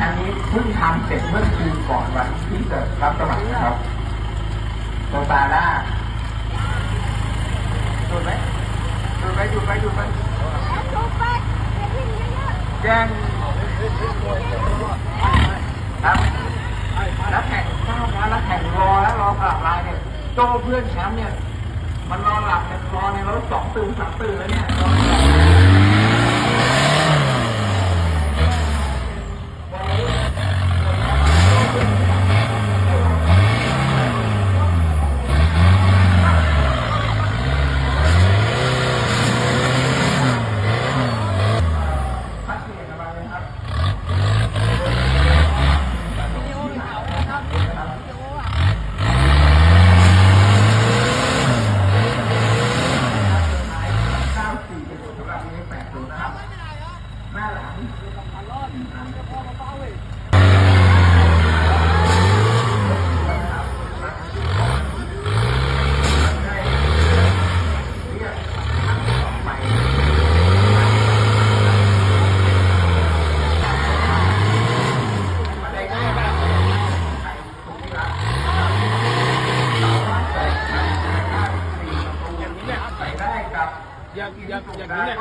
อันนี้เพิ่งทำเสร็จเมื่อคืนก่อนวันที่จะรับสมัครนะครับโซตาด้าดูไหมดูไหมดูไหมดูไหมถูกไปแจ้งรับแล้วแข่งทราบนะแล้วแข่งรอแล้วรอสลับลายเนี่ยโจ้เพื่อนแชมป์เนี่ย มันนอนหลับเนี่ยรอในรถสองตื่นสามตื่นแล้วเนี่ยนอนหลับพักเสียงอะไรเลยครับ เก้าสี่เป็นสำหรับนี้แปดศูนย์นะครับหน้าหลังใส่ได้กับ อย่างอย่างอย่างนี้เนี่ย